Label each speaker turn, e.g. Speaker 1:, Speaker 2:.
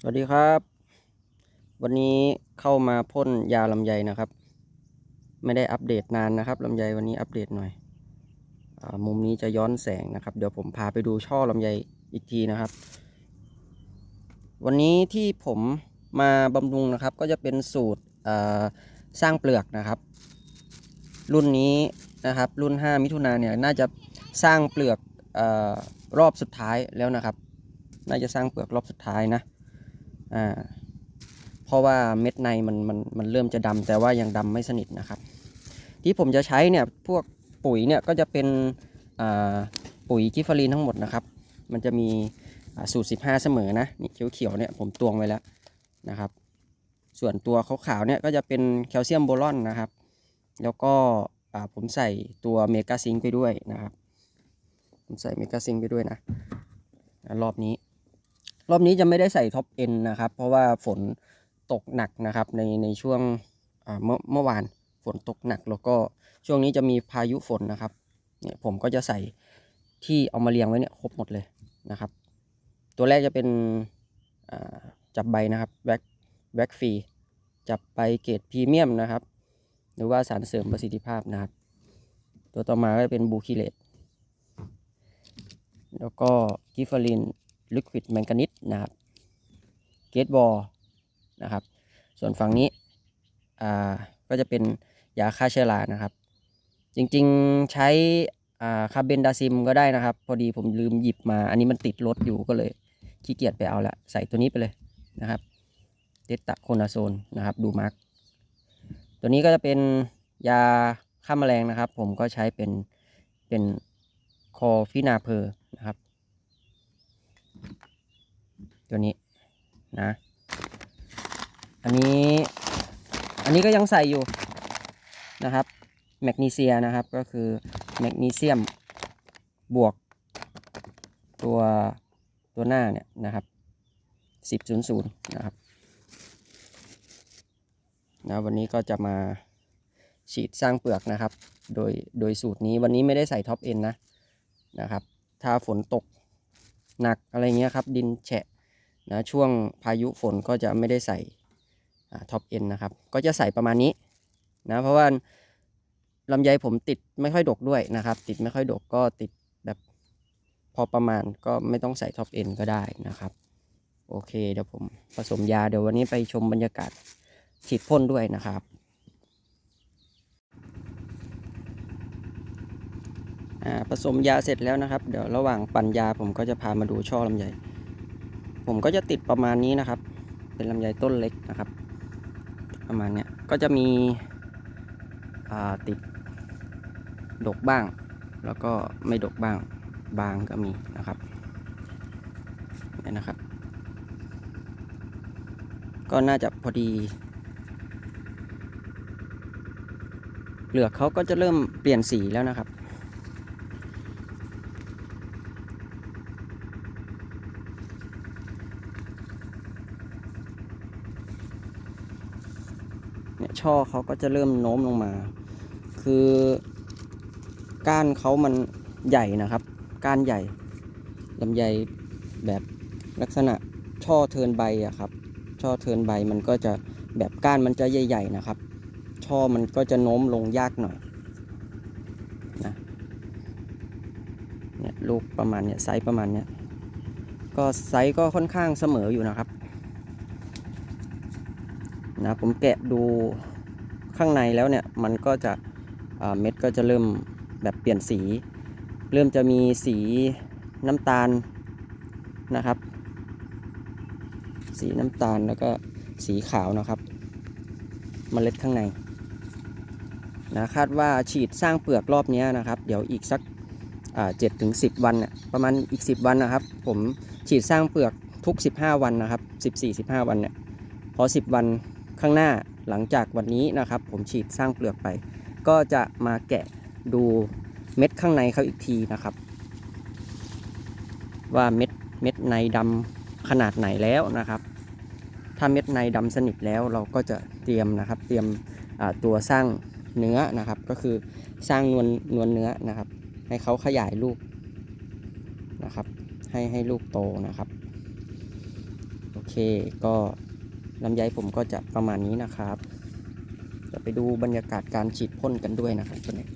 Speaker 1: สวัสดีครับ วันนี้เข้ามาพ่นยาลำไยนะครับ ไม่ได้อัปเดตนานนะครับลำไยวันนี้อัปเดตหน่อยอมุมนี้จะย้อนแสงนะครับ เดี๋ยวผมพาไปดูช่อลำไยอีกทีนะครับ วันนี้ที่ผมมาบำรุงนะครับ ก็จะเป็นสูตรสร้างเปลือกนะครับ รุ่นนี้นะครับ รุ่น 5 มิถุนาเนี่ยน่าจะสร้างเปลือกอรอบสุดท้ายแล้วนะครับ น่าจะสร้างเปลือกรอบสุดท้ายนะ อ่าเพราะว่าเม็ดในมันมันมันเริ่มจะดำแต่ว่ายังดำไม่สนิทนะครับ ที่ผมจะใช้เนี่ยพวกปุ๋ยเนี่ยก็จะเป็นอ่าปุ๋ยกิฟฟารีนทั้งหมดนะครับ มันจะมีสูตร 15 เสมอนะนี่เขียวๆเนี่ยผมตวงไว้แล้วนะครับ ส่วนตัวขาวๆเนี่ยก็จะเป็นแคลเซียมโบรอนนะครับ แล้วก็ผมใส่ตัวเมกาซิงไปด้วยนะครับ ผมใส่เมกาซิงไปด้วยนะ รอบนี้ รอบนี้จะไม่ได้ใส่ท็อปเอ็นนะครับ เพราะว่าฝนตกหนักนะครับในในช่วงเมื่อเมื่อวานฝนตกหนักแล้วก็ช่วงนี้จะมีพายุฝนนะครับเนี่ยผมก็จะใส่ที่เอามาเรียงไว้เนี่ยครบหมดเลยนะครับ ตัวแรกจะเป็นจับใบนะครับแว็กแว็กฟรีจับใบเกรดพรีเมียมนะครับ หรือว่าสารเสริมประสิทธิภาพนะครับ ตัวต่อมาก็จะเป็นบูคิเลตแล้วก็กิฟฟาริน ลิควิดแมงกานิสนะครับเกตบอลนะครับ ส่วนฝั่งนี้อ่าก็จะเป็นยาฆ่าเชื้อรานะครับ จริงๆใช้อ่าคาเบนดาซิมก็ได้นะครับ พอดีผมลืมหยิบมา อันนี้มันติดรถอยู่ก็เลยขี้เกียจไปเอาละใส่ตัวนี้ไปเลยนะครับเดตตะโคนาโซนนะครับดูมาร์กตัวนี้ก็จะเป็นยาฆ่าแมลงนะครับ ผมก็ใช้เป็นเป็นคอฟินาเพอร์นะครับ ตัวนี้นะ อันนี้อันนี้ก็ยังใส่อยู่นะครับแมกนีเซียนะครับก็คือแมกนีเซียมบวกตัวตัวหน้าเนี่ยนะครับสิบศูนย์ศูนย์นะครับนะวันนี้ก็จะมาฉีดสร้างเปลือกนะครับ โดยโดยสูตรนี้วันนี้ไม่ได้ใส่ท็อปเอ็นนะนะครับ ถ้าฝนตกหนักอะไรเงี้ยครับ ดินแฉะ นะช่วงพายุฝนก็จะไม่ได้ใส่ท็อปเอ็นนะครับ ก็จะใส่ประมาณนี้นะเพราะว่าลำไยผมติดไม่ค่อยดกด้วยนะครับ ติดไม่ค่อยดกก็ติดแบบพอประมาณก็ไม่ต้องใส่ท็อปเอ็นก็ได้นะครับ โอเคเดี๋ยวผมผสมยาเดี๋ยววันนี้ไปชมบรรยากาศฉีดพ่นด้วยนะครับอ่าผสมยาเสร็จแล้วนะครับ เดี๋ยวระหว่างปั่นยาผมก็จะพามาดูช่อลำไย ผมก็จะติดประมาณนี้นะครับ เป็นลำไยต้นเล็กนะครับ ประมาณเนี้ยก็จะมีติดดกบ้าง แล้วก็ไม่ดกบ้างบางก็มีนะครับเนี่ยนะครับ ก็น่าจะพอดีเปลือกเขาก็จะเริ่มเปลี่ยนสีแล้วนะครับ ช่อเขาก็จะเริ่มโน้มลงมา คือก้านเขามันใหญ่นะครับ ก้านใหญ่ลำไยแบบลักษณะช่อเทินใบอะครับ ช่อเทินใบมันก็จะแบบก้านมันจะใหญ่ ๆนะครับ ช่อมันก็จะโน้มลงยากหน่อยนะเนี่ยลูกประมาณเนี่ยไซส์ประมาณเนี้ยก็ไซส์ก็ค่อนข้างเสมออยู่นะครับ นะผมแกะดูข้างในแล้วเนี่ยมันก็จะเม็ดก็จะเริ่มแบบเปลี่ยนสี เริ่มจะมีสีน้ำตาลนะครับ สีน้ำตาลแล้วก็สีขาวนะครับเมล็ดข้างในนะคาดว่าฉีดสร้างเปลือกรอบนี้นะครับ เดี๋ยวอีกสักเจ็ดถึงสิบวันเนี่ยประมาณอีก 10 วันนะครับ ผมฉีดสร้างเปลือกทุก 15 วันนะครับ 14-15 วันเนี่ยพอ 10 วัน ข้างหน้าหลังจากวันนี้นะครับ ผมฉีดสร้างเปลือกไป ก็จะมาแกะดูเม็ดข้างในเขาอีกทีนะครับ ว่าเม็ดเม็ดในดำขนาดไหนแล้วนะครับ ถ้าเม็ดในดำสนิทแล้วเราก็จะเตรียมนะครับ เตรียมตัวสร้างเนื้อนะครับ ก็คือสร้างนวลนวลเนื้อนะครับ ให้เขาขยายลูกนะครับ ให้ให้ลูกโตนะครับ โอเคก็ ลำไยผมก็จะประมาณนี้นะครับจะไปดูบรรยากาศการฉีดพ่นกันด้วยนะครับตัวนี้